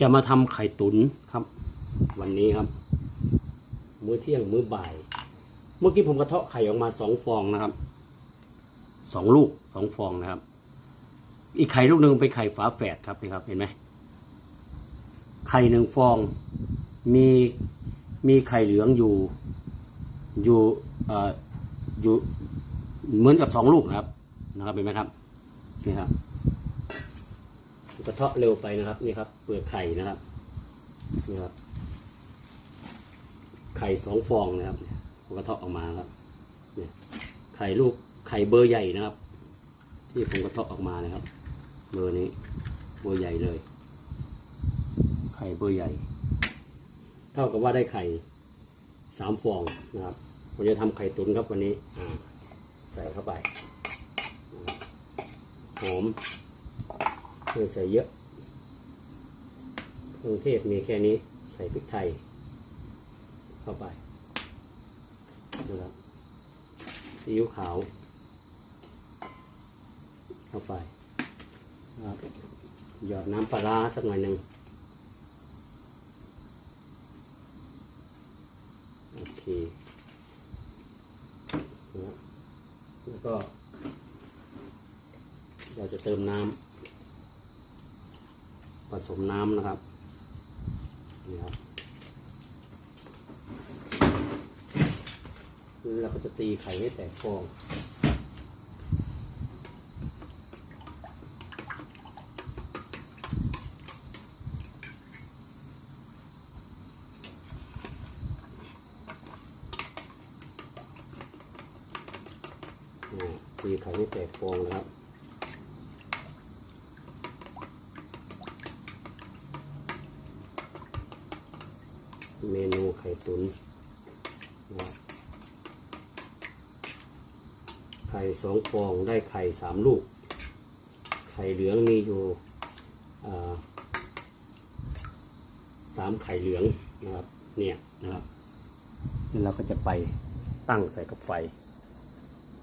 จะมาทำไข่ตุ๋นครับ วันนี้ครับ มื้อเที่ยงมื้อบ่าย เมื่อกี้ผมกระเทาะไข่ออกมาสองฟองนะครับสองลูกสองฟองนะครับ อีกไข่ลูกหนึ่งเป็นไข่ฝาแฝดครับนี่ครับ เห็นไหมไข่หนึ่งฟอง มีมีไข่เหลืองอยู่ อยู่เอ่ออยู่เหมือนกับสองลูกนะครับนะครับเห็นไหมครับนี่ครับ กระเทาะเร็วไปนะครับนี่ครับเปลือกไข่นะครับนี่ครับไข่สองฟองนะครับผมกระเทาะออกมาครับเนี่ยไข่ลูกไข่เบอร์ใหญ่นะครับ ที่ผมกระเทาะออกมานะครับ เบอร์นี้เบอร์ใหญ่เลย ไข่เบอร์ใหญ่ เท่ากับว่าได้ไข่สามฟองนะครับผมจะทำไข่ตุ๋นครับวันนี้อใส่เข้าไปหอม ไม่ใส่เยอะเครื่องเทศมีแค่นี้ใส่พริกไทย เข้าไปนะครับซีอิ๊วขาว เข้าไปนะครับหยอดน้ำปลาร้าสักหน่อยหนึ่งโอเคนะครับแล้วก็เราจะเติมน้ำ สมน้ำนะครับนี่ครับแล้วเราก็จะตีไข่ให้แตกฟองตีไข่ให้แตกฟองนะครับ เมนูไข่ตุนนะไข่สองฟองได้ไข่สามลูก ไข่เหลืองมีอยู่สามไข่เหลืองนะครับเนี่ยนะครับแล้วเราก็จะไปตั้งใส่กับไฟ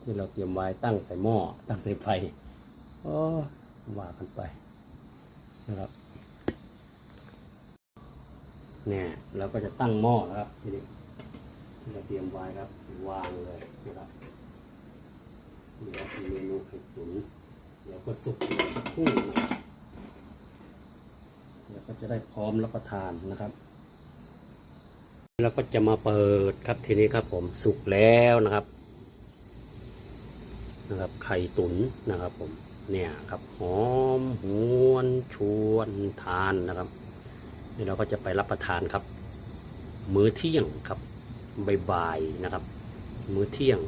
ที่เราเตรียมไว้ตั้งใส่หม้อตั้งใส่ไฟโอ้ว่ากันไปนะครับ เนี่ยเราก็จะตั้งหม้อนะครับทีนี้ที่เราเตรียมไว้ครับ วางเลยนะครับเดี๋ยวเป็นเมนูไข่ตุ๋นเดี๋ยวก็สุกอีกสักครู่นะครับเดี๋ยวก็จะได้พร้อมรับประทานนะครับแล้วก็จะมาเปิดครับทีนี้ครับผมสุกแล้วนะครับ นะครับ ไข่ตุ๋นนะครับผมเนี่ยครับหอมหวนชวนทานนะครับ นี่เราก็จะไปรับประทานครับ มื้อเที่ยงครับบ่ายๆนะครับ มื้อเที่ยง